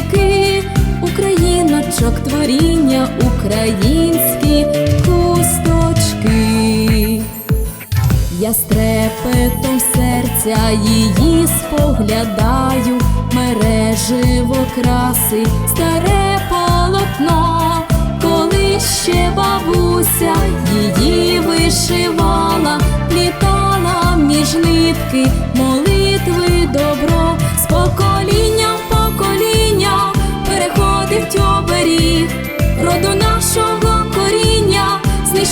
віки, Україночок творіння, українські хусточки. Я з трепетом серця її споглядаю, мереживо краси, старе полотно, коли ще бабуся її вишивала, плітала між нитки, молитви добро, з